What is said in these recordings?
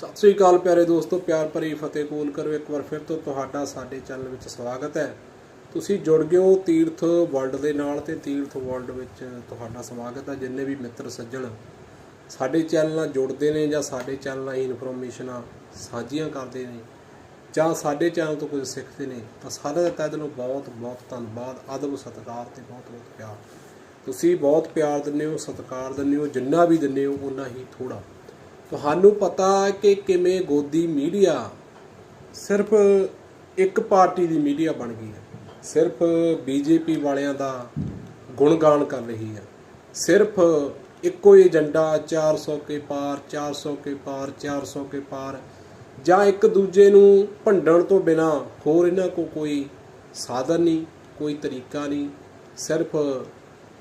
ਸਤਿ ਸ੍ਰੀ ਅਕਾਲ ਪਿਆਰੇ ਦੋਸਤੋ, ਪਿਆਰ ਭਰੀ ਫਤਿਹ ਕਬੂਲ ਕਰੋ ਇੱਕ ਵਾਰ ਫਿਰ ਤੋਂ ਤੁਹਾਡਾ ਸਾਡੇ ਚੈਨਲ ਵਿੱਚ ਸਵਾਗਤ ਹੈ। ਤੁਸੀਂ ਜੁੜ ਗਏ ਹੋ ਤੀਰਥ ਵਰਲਡ ਦੇ ਨਾਲ ਤੇ ਤੀਰਥ ਵਰਲਡ ਵਿੱਚ ਤੁਹਾਡਾ ਸਵਾਗਤ ਹੈ। ਜਿੰਨੇ ਵੀ ਮਿੱਤਰ ਸੱਜਣ ਸਾਡੇ ਚੈਨਲ ਨਾਲ ਜੁੜਦੇ ਨੇ ਜਾਂ ਸਾਡੇ ਚੈਨਲ ਨਾਲ ਇਨਫੋਰਮੇਸ਼ਨਾਂ ਸਾਂਝੀਆਂ ਕਰਦੇ ਨੇ ਜਾਂ ਸਾਡੇ ਚੈਨਲ ਤੋਂ ਕੁਝ ਸਿੱਖਦੇ ਨੇ, ਤਾਂ ਸਾਰਿਆਂ ਦਾ ਤਹਿ ਦਿਲੋਂ ਬਹੁਤ ਬਹੁਤ ਧੰਨਵਾਦ, ਅਦਬ ਸਤਿਕਾਰ ਤੇ ਬਹੁਤ ਬਹੁਤ ਪਿਆਰ। ਤੁਸੀਂ ਬਹੁਤ ਪਿਆਰ ਦਿੰਦੇ ਹੋ, ਸਤਿਕਾਰ ਦਿੰਦੇ ਹੋ, ਜਿੰਨਾ ਵੀ ਦਿੰਦੇ ਹੋ ਉਨਾ ਹੀ ਥੋੜਾ ਤੁਹਾਨੂੰ ਪਤਾ ਕਿ ਕਿਵੇਂ ਗੋਦੀ ਮੀਡੀਆ ਸਿਰਫ ਇੱਕ ਪਾਰਟੀ ਦੀ ਮੀਡੀਆ ਬਣ ਗਈ ਹੈ। ਸਿਰਫ ਬੀਜੇਪੀ ਵਾਲਿਆਂ ਦਾ ਗੁਣਗਾਨ ਕਰ ਰਹੀ ਹੈ। ਸਿਰਫ ਇੱਕੋ ਹੀ ਏਜੰਡਾ 400 ਕੇ ਪਾਰ 400 ਕੇ ਪਾਰ 400 ਕੇ ਪਾਰ ਜਾਂ ਇੱਕ ਦੂਜੇ ਨੂੰ ਭੰਡਣ ਤੋਂ ਬਿਨਾ ਹੋਰ ਇਹਨਾਂ ਕੋ ਕੋਈ ਸਾਧਨ ਨਹੀਂ, ਕੋਈ ਤਰੀਕਾ ਨਹੀਂ। ਸਿਰਫ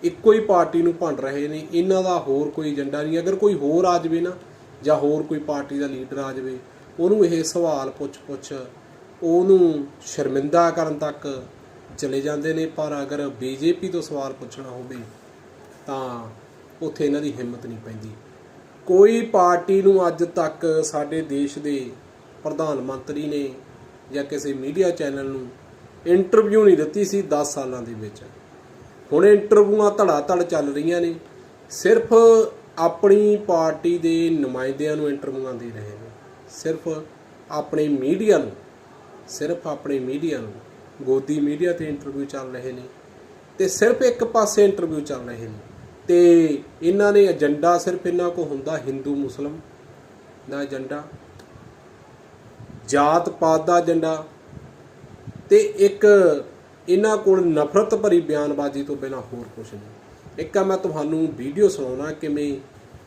ਇੱਕੋ ਹੀ ਪਾਰਟੀ ਨੂੰ ਭੰਡ ਰਹੇ ਨੇ। ਇਹਨਾਂ ਦਾ ਹੋਰ ਕੋਈ ਏਜੰਡਾ ਨਹੀਂ। ਅਗਰ ਕੋਈ ਹੋਰ ਆ ਜਾਵੇ ਨਾ ਜਾਂ ਹੋਰ ਕੋਈ ਪਾਰਟੀ ਦਾ ਲੀਡਰ ਆ ਜਾਵੇ, ਉਹਨੂੰ ਇਹ ਸਵਾਲ ਪੁੱਛ-ਪੁੱਛ ਉਹਨੂੰ ਸ਼ਰਮਿੰਦਾ ਕਰਨ ਤੱਕ ਚਲੇ ਜਾਂਦੇ ਨੇ, ਪਰ ਅਗਰ ਬੀਜੇਪੀ ਤੋਂ ਸਵਾਲ ਪੁੱਛਣਾ ਹੋਵੇ ਤਾਂ ਉੱਥੇ ਇਹਨਾਂ ਦੀ ਹਿੰਮਤ ਨਹੀਂ ਪੈਂਦੀ। ਕੋਈ ਪਾਰਟੀ ਨੂੰ ਅੱਜ ਤੱਕ ਸਾਡੇ ਦੇਸ਼ ਦੇ ਪ੍ਰਧਾਨ ਮੰਤਰੀ ਨੇ ਜਾਂ ਕਿਸੇ ਮੀਡੀਆ ਚੈਨਲ ਨੂੰ ਇੰਟਰਵਿਊ ਨਹੀਂ ਦਿੱਤੀ ਸੀ 10 ਸਾਲਾਂ ਦੇ ਵਿੱਚ। ਹੁਣ ਇੰਟਰਵਿਊਆਂ ਧੜਾ ਧੜ ਚੱਲ ਰਹੀਆਂ ਨੇ, ਸਿਰਫ ਆਪਣੀ ਪਾਰਟੀ ਦੇ ਨੁਮਾਇੰਦਿਆਂ ਨੂੰ ਇੰਟਰਵਿਊਆਂ ਦੇ ਰਹੇ ਨੇ। ਸਿਰਫ ਆਪਣੇ ਮੀਡੀਆ ਨੂੰ, ਸਿਰਫ ਆਪਣੇ ਮੀਡੀਆ ਨੂੰ ਗੋਦੀ ਮੀਡੀਆ ਤੇ ਇੰਟਰਵਿਊ ਚੱਲ ਰਹੇ ਨੇ ਤੇ ਸਿਰਫ ਇੱਕ ਪਾਸੇ ਇੰਟਰਵਿਊ ਚੱਲ ਰਹੇ ਨੇ। ਤੇ ਇਹਨਾਂ ਨੇ ਏਜੰਡਾ ਸਿਰਫ ਇਹਨਾਂ ਕੋ ਹੁੰਦਾ ਹਿੰਦੂ ਮੁਸਲਮ ਦਾ ਏਜੰਡਾ ਜਾਤ ਪਾਤ ਦਾ ਏਜੰਡਾ ਤੇ ਇੱਕ ਇਹਨਾਂ ਕੋਲ ਨਫ਼ਰਤ ਭਰੀ ਬਿਆਨਬਾਜ਼ੀ ਤੋਂ ਬਿਨਾ ਹੋਰ ਕੁਝ ਨਹੀਂ। ਇੱਕ ਆ ਮੈਂ ਤੁਹਾਨੂੰ ਵੀਡੀਓ ਸੁਣਾਉਣਾ ਕਿਵੇਂ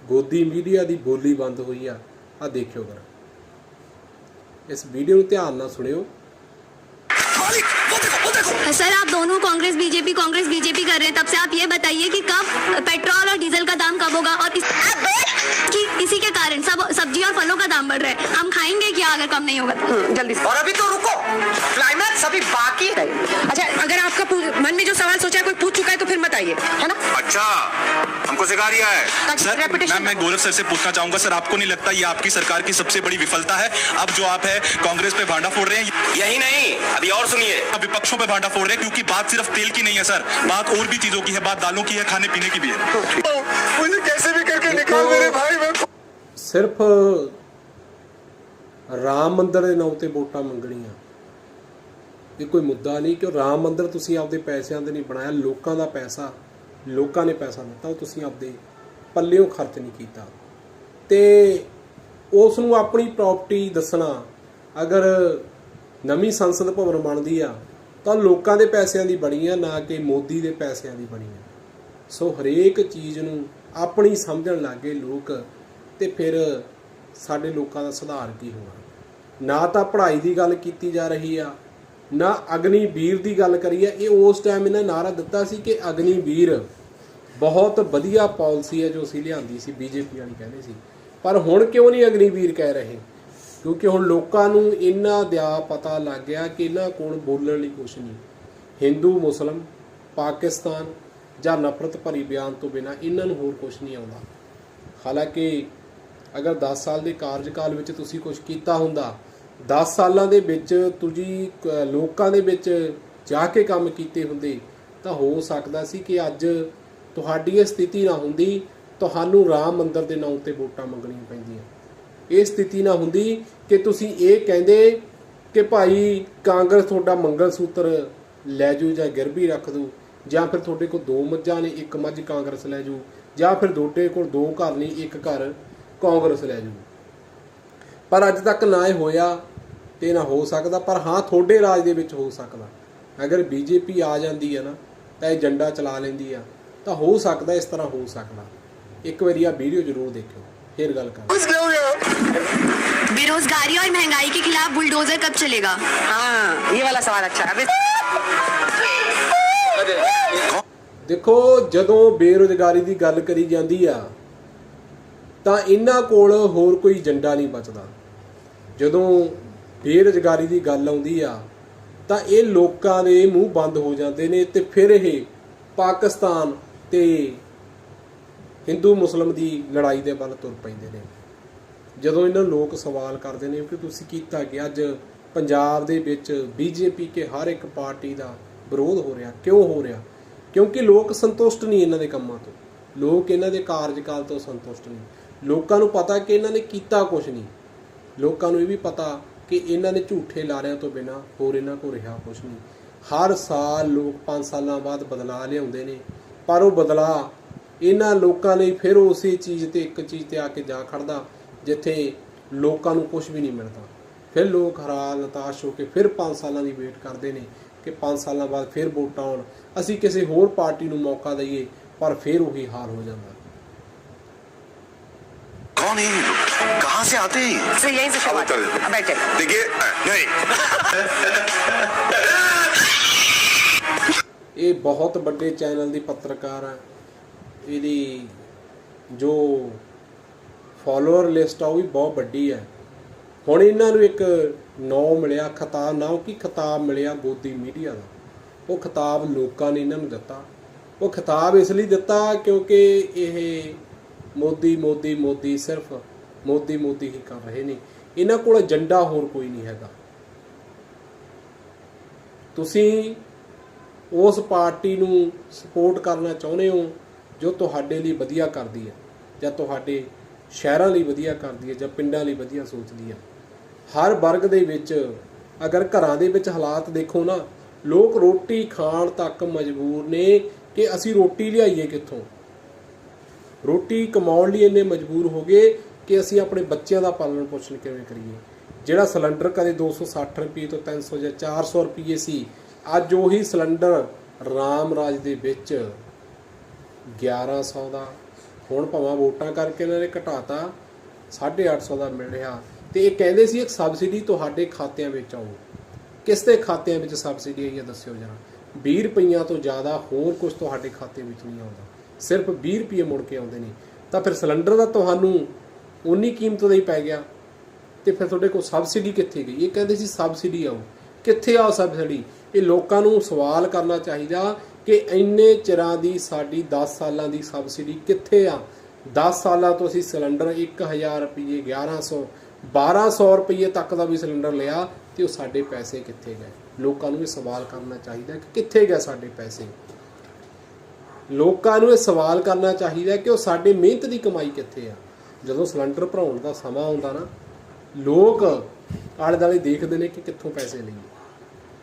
ਗੋਦੀ ਮੀਡੀਆ ਦੀ ਬੋਲੀ ਬੰਦ ਹੋਈ ਆ। ਆ ਦੇਖਿਓ ਕਰ ਇਸ ਵੀਡੀਓ ਨੂੰ ਧਿਆਨ ਨਾਲ ਸੁਣਿਓ। सर आप दोनों कांग्रेस बीजेपी कांग्रेस बीजेपी कर रहे हैं तब से आप ये बताइए कि कब पेट्रोल और डीजल का दाम कब होगा? और इस, कि इसी के कारण सब सब्ज़ी और फलों का दाम बढ़ रहा है। हम खाएँगे क्या अगर कम नहीं होगा? तो? जल्दी और अभी तो रुको। क्लाइमेट सभी बाकी है। अच्छा अगर आपका मन में जो सवाल सोचा है कोई पूछ चुका है तो फिर मत आइए है ना? अच्छा। हमको सिखा रिया है ताकि सर reputation मैं मैं गौरव सर से पूछना चाहूंगा सर आपको नहीं लगता ये आपकी सरकार की सबसे बड़ी विफलता है अब जो आप है कांग्रेस पे भांडा फोड़ रहे हैं यही नहीं अभी और सुनिए अब विपक्षों पे भांडा फोड़ रहे हैं क्योंकि बात सिर्फ तेल की नहीं है सर बात और भी चीजों की है बात दालों की है खाने पीने की भी है मुझे कैसे भी करके निकाल मेरे भाई मैं ਸਿਰਫ ਰਾਮ ਮੰਦਿਰ ਦੇ ਨਾਂ ਤੇ ਵੋਟਾਂ ਮੰਗਣੀਆਂ ਇਹ ਕੋਈ ਮੁੱਦਾ ਨਹੀਂ ਕਿ ਰਾਮ ਮੰਦਿਰ ਤੁਸੀਂ ਆਪਦੇ ਪੈਸਿਆਂ ਦੇ ਨਹੀਂ ਬਣਾਇਆ ਲੋਕਾਂ ਦਾ ਪੈਸਾ ਲੋਕਾਂ ਨੇ ਪੈਸਾ ਦਿੱਤਾ, ਉਹ ਤੁਸੀਂ ਆਪਦੇ ਪੱਲਿਓਂ ਖਰਚ ਨਹੀਂ ਕੀਤਾ। ਤੇ ਉਸ ਨੂੰ ਆਪਣੀ ਪ੍ਰਾਪਰਟੀ ਦੱਸਣਾ, ਅਗਰ ਨਵੀਂ ਸੰਸਦ ਭਵਨ ਬਣਦੀ ਆ, ਤਾਂ ਲੋਕਾਂ ਦੇ ਪੈਸਿਆਂ ਦੀ ਬਣੀ ਆ, ਨਾ ਕਿ ਮੋਦੀ ਦੇ ਪੈਸਿਆਂ ਦੀ ਬਣੀ ਆ। ਸੋ ਹਰੇਕ ਚੀਜ਼ ਨੂੰ ਆਪਣੀ ਸਮਝਣ ਲੱਗੇ ਲੋਕ, ਤੇ ਫਿਰ ਸਾਡੇ ਲੋਕਾਂ ਦਾ ਸੁਧਾਰ ਕੀ ਹੋਣਾ। ਨਾ ਤਾਂ ਪੜ੍ਹਾਈ ਦੀ ਗੱਲ ਕੀਤੀ ਜਾ ਰਹੀ ਆ ਨਾ ਅਗਨੀ ਵੀਰ ਦੀ ਗੱਲ ਕਰੀ ਆ ਇਹ ਉਸ ਟਾਈਮ ਇਹਨਾਂ ਨਾਰਾ ਦਿੱਤਾ ਸੀ ਕਿ ਅਗਨੀ ਵੀਰ ਬਹੁਤ ਵਧੀਆ ਪਾਲਿਸੀ ਹੈ ਜੋ ਅਸੀਂ ਲਿਆਂਦੀ ਸੀ ਬੀਜੇਪੀ ਵਾਲੀ ਕਹਿੰਦੇ ਸੀ। ਪਰ ਹੁਣ ਕਿਉਂ ਨਹੀਂ ਅਗਨੀ ਵੀਰ ਕਹਿ ਰਹੇ? ਕਿਉਂਕਿ ਹੁਣ ਲੋਕਾਂ ਨੂੰ ਇਹਨਾਂ ਦਾ ਪਤਾ ਲੱਗ ਗਿਆ ਕਿ ਇਹਨਾਂ ਕੋਲ ਬੋਲਣ ਲਈ ਕੁਝ ਨਹੀਂ। ਹਿੰਦੂ ਮੁਸਲਮ ਪਾਕਿਸਤਾਨ ਜਾਂ ਨਫ਼ਰਤ ਭਰੀ ਬਿਆਨ ਤੋਂ ਬਿਨਾ ਇਹਨਾਂ ਨੂੰ ਹੋਰ ਕੁਝ ਨਹੀਂ ਆਉਂਦਾ। ਹਾਲਾਂਕਿ ਅਗਰ 10 ਸਾਲ ਦੇ ਕਾਰਜਕਾਲ ਵਿੱਚ ਤੁਸੀਂ ਕੁਝ ਕੀਤਾ ਹੁੰਦਾ 10 ਸਾਲਾਂ ਦੇ ਵਿੱਚ ਤੁਸੀਂ ਲੋਕਾਂ ਦੇ ਵਿੱਚ ਜਾ ਕੇ ਕੰਮ ਕੀਤੇ ਹੁੰਦੇ, ਤਾਂ ਹੋ ਸਕਦਾ ਸੀ ਕਿ ਅੱਜ ਤੁਹਾਡੀ ਇਹ ਸਥਿਤੀ ਨਾ ਹੁੰਦੀ, ਤੁਹਾਨੂੰ ਰਾਮ ਮੰਦਰ ਦੇ ਨਾਂ ਤੇ ਵੋਟਾਂ ਮੰਗਣੀਆਂ ਪੈਂਦੀਆਂ। ਇਹ ਸਥਿਤੀ ਨਾ ਹੁੰਦੀ ਕਿ ਤੁਸੀਂ ਇਹ ਕਹਿੰਦੇ ਕਿ ਭਾਈ ਕਾਂਗਰਸ ਤੁਹਾਡਾ ਮੰਗਲ ਸੂਤਰ ਲੈ ਜੂ ਜਾਂ ਗਿਰਵੀ ਰੱਖ ਦੂ ਜਾਂ ਫਿਰ ਤੁਹਾਡੇ ਕੋਲ ਦੋ ਮੱਝਾਂ ਨੇ, ਇੱਕ ਮੱਝ ਕਾਂਗਰਸ ਲੈ ਜੂ ਜਾਂ ਫਿਰ ਤੁਹਾਡੇ ਕੋਲ ਦੋ ਘਰ ਨੇ, ਇੱਕ ਘਰ ਕਾਂਗਰਸ ਲੈ ਜੂ ਪਰ ਅੱਜ ਤੱਕ ਨਾ ਇਹ ਹੋਇਆ। ਤੇ ਨਾ ਹੋ ਸਕਦਾ ਪਰ ਹਾਂ ਤੁਹਾਡੇ ਰਾਜ ਦੇ ਵਿੱਚ ਹੋ ਸਕਦਾ ਅਗਰ ਬੀਜੇਪੀ ਆ ਜਾਂਦੀ ਹੈ ਨਾ ਤਾਂ ਇਹ ਏਜੰਡਾ ਚਲਾ ਲੈਂਦੀ ਆ ਤਾਂ ਹੋ ਸਕਦਾ ਇਸ ਤਰ੍ਹਾਂ ਹੋ ਸਕਦਾ ਇੱਕ ਵਾਰੀ ਆ ਵੀਡੀਓ ਜ਼ਰੂਰ ਦੇਖਿਓ ਫਿਰ ਗੱਲ ਕਰਾਂਗੇ बेरोजगारी और महंगाई के खिलाफ बुलडोजर कब चलेगा हाँ ये वाला सवाल अच्छा है अभी ਦੇਖੋ ਜਦੋਂ ਬੇਰੁਜ਼ਗਾਰੀ ਦੀ ਗੱਲ ਕਰੀ ਜਾਂਦੀ ਆ ਤਾਂ ਇਹਨਾਂ ਕੋਲ ਹੋਰ ਕੋਈ ਏਜੰਡਾ ਨਹੀਂ ਬਚਦਾ ਜਦੋਂ ਬੇਰੁਜ਼ਗਾਰੀ ਦੀ ਗੱਲ ਆਉਂਦੀ ਆ, ਤਾਂ ਇਹ ਲੋਕਾਂ ਦੇ ਮੂੰਹ ਬੰਦ ਹੋ ਜਾਂਦੇ ਨੇ ਤੇ ਫਿਰ ਇਹ ਪਾਕਿਸਤਾਨ ਤੇ ਹਿੰਦੂ ਮੁਸਲਮ ਦੀ ਲੜਾਈ ਦੇ ਵੱਲ ਤੁਰ ਪੈਂਦੇ ਨੇ। ਜਦੋਂ ਇਹਨਾਂ ਲੋਕ ਸਵਾਲ ਕਰਦੇ ਨੇ ਕਿ ਤੁਸੀਂ ਕੀਤਾ ਕਿ ਅੱਜ ਪੰਜਾਬ ਦੇ ਵਿੱਚ ਬੀਜੇਪੀ ਕੇ ਹਰ ਇੱਕ ਪਾਰਟੀ ਦਾ ਵਿਰੋਧ ਹੋ ਰਿਹਾ, ਕਿਉਂ ਹੋ ਰਿਹਾ? ਕਿਉਂਕਿ ਲੋਕ ਸੰਤੁਸ਼ਟ ਨਹੀਂ ਇਹਨਾਂ ਦੇ ਕੰਮਾਂ ਤੋਂ। ਲੋਕ ਇਹਨਾਂ ਦੇ ਕਾਰਜਕਾਲ ਤੋਂ ਸੰਤੁਸ਼ਟ ਨਹੀਂ। ਲੋਕਾਂ ਨੂੰ ਪਤਾ ਕਿ ਇਹਨਾਂ ਨੇ ਕੀਤਾ ਕੁਝ ਨਹੀਂ। ਲੋਕਾਂ ਨੂੰ ਇਹ ਵੀ ਪਤਾ ਕਿ ਇਹਨਾਂ ਨੇ ਝੂਠੇ ਲਾਰਿਆਂ ਤੋਂ ਬਿਨਾ ਹੋਰ ਇਹਨਾਂ ਕੋ ਰਿਹਾ ਕੁਝ ਨਹੀਂ। ਹਰ ਸਾਲ ਲੋਕ 5 ਸਾਲਾਂ ਬਾਅਦ ਬਦਲਾ ਲਿਆਉਂਦੇ ਨੇ, ਪਰ ਉਹ ਬਦਲਾ ਇਹਨਾਂ ਲੋਕਾਂ ਲਈ ਫਿਰ ਉਸੇ ਚੀਜ਼ ਤੇ ਇੱਕ ਚੀਜ਼ ਤੇ ਆ ਕੇ ਜਾ ਖੜਦਾ, ਜਿੱਥੇ ਲੋਕਾਂ ਨੂੰ ਕੁਝ ਵੀ ਨਹੀਂ ਮਿਲਦਾ। ਫਿਰ ਲੋਕ ਹਰਾਲ, ਨਤਾਸ਼ ਹੋ ਕੇ ਫਿਰ 5 ਸਾਲਾਂ ਦੀ ਵੇਟ ਕਰਦੇ ਨੇ ਕਿ 5 ਸਾਲਾਂ ਬਾਅਦ ਫਿਰ ਵੋਟਾਂ ਆਉਣ। ਅਸੀਂ ਕਿਸੇ ਹੋਰ ਪਾਰਟੀ ਨੂੰ ਮੌਕਾ ਦਈਏ, ਪਰ ਫਿਰ ਉਹੀ ਹਾਰ ਹੋ ਜਾਂਦਾ। ਕੌਣ ਹੈ ये लोग कहाँ से आते हैं ये? से यहीं से शुरुआत उत्तर दे। अब बैठे देखिए नहीं ਇਹ ਬਹੁਤ ਵੱਡੇ ਚੈਨਲ ਦੀ ਪੱਤਰਕਾਰ ਹੈ ਇਹਦੀ ਜੋ ਫਾਲੋਅਰ ਲਿਸਟ ਆ ਉਹ ਵੀ ਬਹੁਤ ਵੱਡੀ ਹੈ ਹੁਣ ਇਹਨਾਂ ਨੂੰ ਇੱਕ ਨਾਮ ਮਿਲਿਆ ਖਿਤਾਬ ਨਾਮ ਕੀ ਖਿਤਾਬ ਮਿਲਿਆ ਗੋਦੀ ਮੀਡੀਆ ਦਾ ਉਹ ਖਿਤਾਬ ਲੋਕਾਂ ਨੇ ਇਹਨਾਂ ਨੂੰ ਦਿੱਤਾ ਉਹ ਖਿਤਾਬ ਇਸ ਲਈ ਦਿੱਤਾ ਕਿਉਂਕਿ ਇਹ ਮੋਦੀ ਮੋਦੀ ਮੋਦੀ ਸਿਰਫ ਮੋਦੀ ਮੋਦੀ ਹੀ ਕਰ ਰਹੇ ਨੇ। ਇਹਨਾਂ ਕੋਲ ਏਜੰਡਾ ਹੋਰ ਕੋਈ ਨਹੀਂ ਹੈਗਾ। ਤੁਸੀਂ ਉਸ ਪਾਰਟੀ ਨੂੰ ਸਪੋਰਟ ਕਰਨਾ ਚਾਹੁੰਦੇ ਹੋ, ਜੋ ਤੁਹਾਡੇ ਲਈ ਵਧੀਆ ਕਰਦੀ ਹੈ, ਜਾਂ ਤੁਹਾਡੇ ਸ਼ਹਿਰਾਂ ਲਈ ਵਧੀਆ ਕਰਦੀ ਹੈ, ਜਾਂ ਪਿੰਡਾਂ ਲਈ ਵਧੀਆ ਸੋਚਦੀ ਹੈ। ਹਰ ਵਰਗ ਦੇ ਵਿੱਚ, ਅਗਰ ਘਰਾਂ ਦੇ ਵਿੱਚ ਹਾਲਾਤ ਦੇਖੋ ਨਾ, ਲੋਕ ਰੋਟੀ ਖਾਣ ਤੱਕ ਮਜਬੂਰ ਨੇ ਕਿ ਅਸੀਂ ਰੋਟੀ ਲਿਆਈਏ ਕਿੱਥੋਂ? ਰੋਟੀ ਕਮਾਉਣ ਲਈ ਇੰਨੇ ਮਜਬੂਰ ਹੋ ਗਏ ਕਿ ਅਸੀਂ ਆਪਣੇ ਬੱਚਿਆਂ ਦਾ ਪਾਲਣ ਪੋਸ਼ਣ ਕਿਵੇਂ ਕਰੀਏ? ਜਿਹੜਾ ਸਿਲੰਡਰ ਕਦੇ 260 ਰੁਪਏ ਤੋਂ 300 ਜਾਂ 400 ਰੁਪਏ ਸੀ, ਅੱਜ ਉਹੀ ਸਿਲੰਡਰ ਰਾਮ ਰਾਜ ਦੇ ਵਿੱਚ 1100 ਦਾ। ਹੁਣ ਭਾਵੇਂ ਵੋਟਾਂ ਕਰਕੇ ਇਹਨਾਂ ਨੇ ਘਟਾਤਾ 850 ਦਾ ਮਿਲ ਰਿਹਾ। ਤੇ ਇਹ ਕਹਿੰਦੇ ਸੀ ਇੱਕ ਸਬਸਿਡੀ ਤੁਹਾਡੇ ਖਾਤਿਆਂ ਵਿੱਚ ਆਊ। ਕਿਸ ਦੇ ਖਾਤਿਆਂ ਵਿੱਚ ਸਬਸਿਡੀ ਆਈ ਹੈ ਦੱਸਿਓ ਜਰਾ? 20 ਰੁਪਈਆਂ ਤੋਂ ਜ਼ਿਆਦਾ ਹੋਰ ਕੁਝ ਤੁਹਾਡੇ ਖਾਤੇ ਵਿੱਚ ਨਹੀਂ ਆਉਂਦਾ। ਸਿਰਫ 20 ਰੁਪਏ ਮੁੜ ਕੇ ਆਉਂਦੇ ਨੇ। ਤਾਂ ਫਿਰ ਸਿਲੰਡਰ ਦਾ ਤੁਹਾਨੂੰ ਉਨੀ ਕੀਮਤ ਦਾ ਹੀ ਪੈ ਗਿਆ। ਤੇ ਫਿਰ ਤੁਹਾਡੇ ਕੋਲ ਸਬਸਿਡੀ ਕਿੱਥੇ ਗਈ? ਇਹ ਕਹਿੰਦੇ ਸੀ ਸਬਸਿਡੀ ਆਉ ਕਿੱਥੇ ਆ ਸਬਸਿਡੀ ਇਹ ਲੋਕਾਂ ਨੂੰ ਸਵਾਲ ਕਰਨਾ ਚਾਹੀਦਾ ਕਿ ਇੰਨੇ ਚਿਰਾਂ ਦੀ ਸਾਡੀ 10 ਸਾਲਾਂ ਦੀ ਸਬਸਿਡੀ ਕਿੱਥੇ ਆ? 10 ਸਾਲਾਂ ਤੋਂ ਅਸੀਂ ਸਿਲੰਡਰ 1000 ਰੁਪਏ 1100 1200 ਰੁਪਏ ਤੱਕ ਦਾ ਵੀ ਸਿਲੰਡਰ ਲਿਆ ਤੇ ਉਹ ਸਾਡੇ ਪੈਸੇ ਕਿੱਥੇ ਗਏ? ਲੋਕਾਂ ਨੂੰ ਇਹ ਸਵਾਲ ਕਰਨਾ ਚਾਹੀਦਾ ਕਿ ਕਿੱਥੇ ਗਏ ਸਾਡੇ ਪੈਸੇ? ਲੋਕਾਂ ਨੂੰ ਇਹ ਸਵਾਲ ਕਰਨਾ ਚਾਹੀਦਾ ਕਿ ਉਹ ਸਾਡੇ ਮਿਹਨਤ ਦੀ ਕਮਾਈ ਕਿੱਥੇ ਆ? ਜਦੋਂ ਸਿਲੰਡਰ ਭਰਾਉਣ ਦਾ ਸਮਾਂ ਆਉਂਦਾ ਨਾ, ਲੋਕ ਆਲੇ ਦਾਲੇ ਦੇਖਦੇ ਨੇ ਕਿ ਕਿੱਥੋਂ ਪੈਸੇ ਲਈਏ,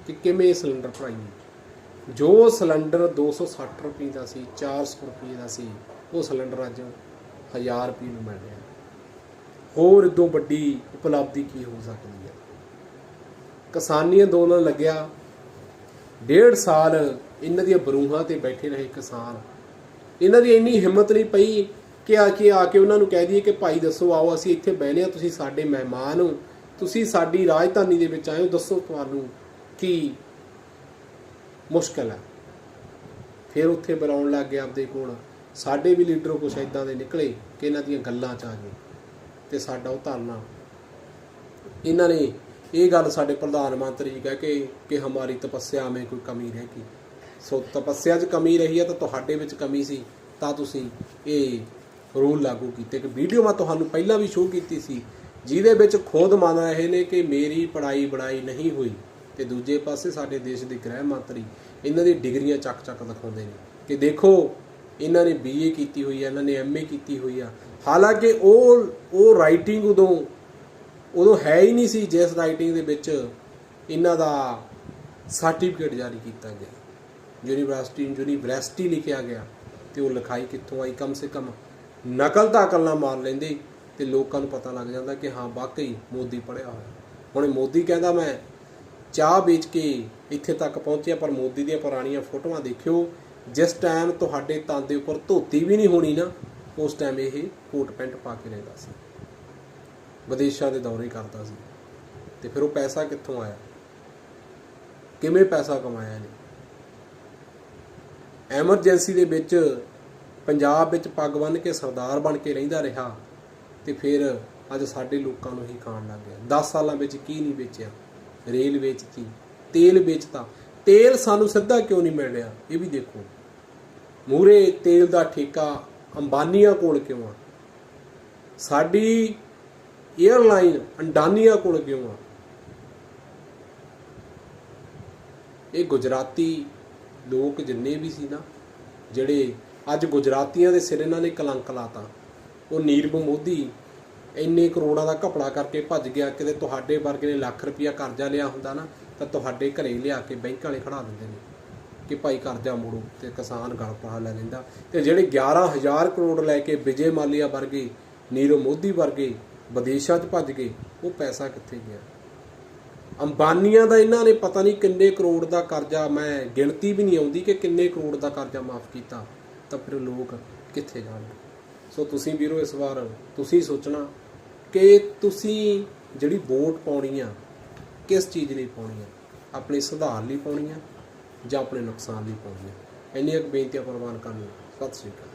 ਕਿ ਕਿਵੇਂ ਇਹ ਸਿਲੰਡਰ ਭਰਾਈਏ। ਜੋ ਸਿਲੰਡਰ 260 ਰੁਪਏ ਦਾ ਸੀ 400 ਰੁਪਏ ਦਾ ਸੀ, ਉਹ ਸਿਲੰਡਰ ਅੱਜ 1000 ਰੁਪਏ ਨੂੰ ਮਿਲ ਰਿਹਾ। ਹੋਰ ਇਦੋਂ ਵੱਡੀ ਉਪਲਬਧੀ ਕੀ ਹੋ ਸਕਦੀ ਹੈ? ਕਿਸਾਨੀ ਅੰਦੋਲਨ ਲੱਗਿਆ। ਡੇਢ ਸਾਲ ਇਹਨਾਂ ਦੀਆਂ ਬਰੂਹਾਂ ਤੇ ਬੈਠੇ ਰਹੇ ਕਿਸਾਨ। ਇਹਨਾਂ ਦੀ ਇੰਨੀ ਹਿੰਮਤ ਨਹੀਂ ਪਈ ਕਿ ਆ ਕੇ ਆ ਕੇ ਉਹਨਾਂ ਨੂੰ ਕਹਿ ਦਈਏ ਕਿ ਭਾਈ ਦੱਸੋ, ਆਓ ਅਸੀਂ ਇੱਥੇ ਬਹਿਨੇ ਆ ਤੁਸੀਂ ਸਾਡੇ ਮਹਿਮਾਨ ਹੋ। ਤੁਸੀਂ ਸਾਡੀ ਰਾਜਧਾਨੀ ਦੇ ਵਿੱਚ ਆਏ ਹੋ, ਦੱਸੋ ਤੁਹਾਨੂੰ ਕੀ ਮੁਸ਼ਕਲ ਹੈ। ਫਿਰ ਉੱਥੇ ਬੁਲਾਉਣ ਲੱਗ ਗਏ ਆਪਦੇ ਕੋਲ। ਸਾਡੇ ਵੀ ਲੀਡਰੋਂ ਕੁਛ ਇਦਾਂ ਦੇ ਨਿਕਲੇ ਕਿ ਇਹਨਾਂ ਦੀਆਂ ਗੱਲਾਂ ਚ ਆ ਗਏ ਤੇ ਸਾਡਾ ਉਹ ਧਰਨਾ। ਇਹਨਾਂ ਨੇ ਇਹ ਗੱਲ ਸਾਡੇ ਪ੍ਰਧਾਨ ਮੰਤਰੀ ਜੀ ਕਹਿ ਕੇ ਕਿ ਹਮਾਰੀ ਤਪੱਸਿਆ में ਕੋਈ ਕਮੀ ਰਹਿ ਗਈ। ਸੋ ਤਪੱਸਿਆ 'ਚ ਕਮੀ ਰਹੀ ਹੈ ਤਾਂ ਤੁਹਾਡੇ ਵਿੱਚ ਕਮੀ ਸੀ, ਤਾਂ ਤੁਸੀਂ ਇਹ ਰੂਲ ਲਾਗੂ ਕੀਤੇ ਇੱਕ ਵੀਡੀਓ ਮੈਂ ਤੁਹਾਨੂੰ ਪਹਿਲਾਂ ਵੀ ਸ਼ੋਅ ਕੀਤੀ ਸੀ, ਜਿਹਦੇ ਵਿੱਚ ਖੁਦ ਮੰਨ ਰਹੇ ਨੇ ਕਿ ਮੇਰੀ ਪੜਾਈ ਬੜਾਈ ਨਹੀਂ ਹੋਈ ਤੇ ਦੂਜੇ ਪਾਸੇ ਸਾਡੇ ਦੇਸ਼ ਦੇ ਗ੍ਰਹਿ ਮੰਤਰੀ ਇਹਨਾਂ ਦੀ ਡਿਗਰੀਆਂ ਚੱਕ ਚੱਕ ਦਿਖਾਉਂਦੇ ਨੇ ਕਿ ਦੇਖੋ, ਇਹਨਾਂ ਨੇ ਬੀਏ ਕੀਤੀ ਹੋਈ ਆ, ਇਹਨਾਂ ਨੇ ਐਮਏ ਕੀਤੀ ਹੋਈ ਆ। ਹਾਲਾਂਕਿ ਉਹ ਉਹ ਰਾਈਟਿੰਗ ਉਦੋਂ ਉਦੋਂ ਹੈ ਹੀ ਨਹੀਂ ਸੀ ਜਿਸ ਰਾਈਟਿੰਗ ਦੇ ਵਿੱਚ ਇਹਨਾਂ ਦਾ ਸਰਟੀਫਿਕੇਟ ਜਾਰੀ ਕੀਤਾ ਗਿਆ। ਯੂਨੀਵਰਸਿਟੀ ਯੂਨੀਵਰਸਿਟੀ ਲਿਖਿਆ ਗਿਆ ਤੇ ਉਹ ਲਿਖਾਈ ਕਿੱਥੋਂ ਆਈ? ਕਮ ਸੇ ਕਮ ਨਕਲ ਤਾਂ ਅਕਲ ਨਾਲ ਮਾਰ ਲੈਂਦੇ ਤੇ ਲੋਕਾਂ ਨੂੰ ਪਤਾ ਲੱਗ ਜਾਂਦਾ ਕਿ ਹਾਂ, ਵਾਕਈ ਮੋਦੀ ਪੜਿਆ ਹੋਇਆ। ਹੁਣ ਮੋਦੀ ਕਹਿੰਦਾ ਮੈਂ, ਚਾਹ ਵੇਚ ਕੇ ਇੱਥੇ ਤੱਕ ਪਹੁੰਚਿਆ, ਪਰ ਮੋਦੀ ਦੀਆਂ ਪੁਰਾਣੀਆਂ ਫੋਟੋਆਂ ਦੇਖਿਓ, ਜਿਸ ਟਾਈਮ ਤੁਹਾਡੇ ਤਨ ਦੇ ਉੱਪਰ ਧੋਤੀ ਵੀ ਨਹੀਂ ਹੋਣੀ ਨਾ, ਉਸ ਟਾਈਮ ਇਹ ਕੋਟ ਪੈਂਟ ਪਾ ਕੇ ਰਹਿੰਦਾ ਸੀ। ਵਿਦੇਸ਼ਾਂ ਦੇ ਦੌਰੇ ਕਰਦਾ ਸੀ। ਤੇ ਫਿਰ ਉਹ ਪੈਸਾ ਕਿੱਥੋਂ ਆਇਆ? ਕਿਵੇਂ ਪੈਸਾ ਕਮਾਇਆ ਇਹਨੇ? ਐਮਰਜੈਂਸੀ ਦੇ ਵਿੱਚ ਪੰਜਾਬ ਵਿੱਚ ਪੱਗ ਬੰਨ੍ਹ ਕੇ ਸਰਦਾਰ ਬਣ ਕੇ ਰਹਿੰਦਾ ਰਿਹਾ ਤੇ ਫਿਰ ਅੱਜ ਸਾਡੇ ਲੋਕਾਂ ਨੂੰ ਹੀ ਖਾਣ ਲੱਗ ਗਿਆ। 10 ਸਾਲਾਂ ਵਿੱਚ ਕੀ ਨਹੀਂ ਵੇਚਿਆ? ਰੇਲ ਵੇਚਤੀ, ਤੇਲ ਵੇਚਤਾ। ਤੇਲ ਸਾਨੂੰ ਸਿੱਧਾ ਕਿਉਂ ਨਹੀਂ ਮਿਲ ਰਿਹਾ? ਇਹ ਵੀ ਦੇਖੋ। ਮੂਰੇ ਤੇਲ ਦਾ ਠੇਕਾ ਅੰਬਾਨੀਆਂ ਕੋਲ ਕਿਉਂ ਆ? ਸਾਡੀ 에ਅਰਲਾਈਨ ਅੰਡਾਨੀਆਂ ਕੋਲ ਕਿਉਂ ਆ? ਇਹ ਗੁਜਰਾਤੀ ਲੋਕ ਜਿੰਨੇ ਵੀ ਸੀ ਨਾ, ਜਿਹੜੇ ਅੱਜ ਗੁਜਰਾਤੀਆਂ ਦੇ ਸਿਰ ਇਹਨਾਂ ਨੇ ਕਲੰਕ ਲਾਤਾ। ਉਹ ਨੀਰਵ ਮੋਦੀ ਇੰਨੇ ਕਰੋੜਾਂ ਦਾ ਘਪਲਾ ਕਰਕੇ ਭੱਜ ਗਿਆ, ਕਿਤੇ ਤੁਹਾਡੇ ਵਰਗੇ ਨੇ ਲੱਖ ਰੁਪਇਆ ਕਰਜ਼ਾ ਲਿਆ ਹੁੰਦਾ ਨਾ, ਤਾਂ ਤੁਹਾਡੇ ਘਰੇ ਲਿਆ ਕੇ ਬੈਂਕ ਵਾਲੇ ਖੜਾ ਦਿੰਦੇ ਨੇ ਕਿ ਭਾਈ ਕਰਜ਼ਾ ਮੋੜੋ ਤੇ ਕਿਸਾਨ ਗਲ ਪਾ ਲੈ ਲੈਂਦਾ। ਤੇ ਜਿਹੜੇ 11000 ਕਰੋੜ ਲੈ ਕੇ ਵਿਜੇ ਮਾਲੀਆ ਵਰਗੇ, ਨੀਰਵ ਮੋਦੀ ਵਰਗੇ ਵਿਦੇਸ਼ਾਂ 'ਚ ਭੱਜ ਗਏ, ਉਹ ਪੈਸਾ ਕਿੱਥੇ ਗਿਆ? ਅੰਬਾਨੀਆਂ ਦਾ ਇਹਨਾਂ ਨੇ ਪਤਾ ਨਹੀਂ ਕਿੰਨੇ ਕਰੋੜ ਦਾ ਕਰਜ਼ਾ, ਮੈਂ ਗਿਣਤੀ ਵੀ ਨਹੀਂ ਆਉਂਦੀ ਕਿ ਕਿੰਨੇ ਕਰੋੜ ਦਾ ਕਰਜ਼ਾ ਮਾਫ ਕੀਤਾ। ਤਾਂ ਫਿਰ ਲੋਕ ਕਿੱਥੇ ਜਾਣਗੇ? ਸੋ ਤੁਸੀਂ ਵੀਰੋ ਇਸ ਵਾਰ ਤੁਸੀਂ ਸੋਚਣਾ ਕਿ ਤੁਸੀਂ ਜਿਹੜੀ ਵੋਟ ਪਾਉਣੀ ਆ, ਕਿਸ ਚੀਜ਼ ਲਈ ਪਾਉਣੀ ਆ? ਆਪਣੇ ਸੁਧਾਰ ਲਈ ਪਾਉਣੀ ਆ ਜਾਂ ਆਪਣੇ ਨੁਕਸਾਨ ਲਈ ਪਾਉਣੀ ਆ? ਇੰਨੀਆਂ ਕੁ ਬੇਨਤੀਆਂ ਪ੍ਰਵਾਨ ਕਰਨ ਸਤਿ ਸ਼੍ਰੀ ਅਕਾਲ।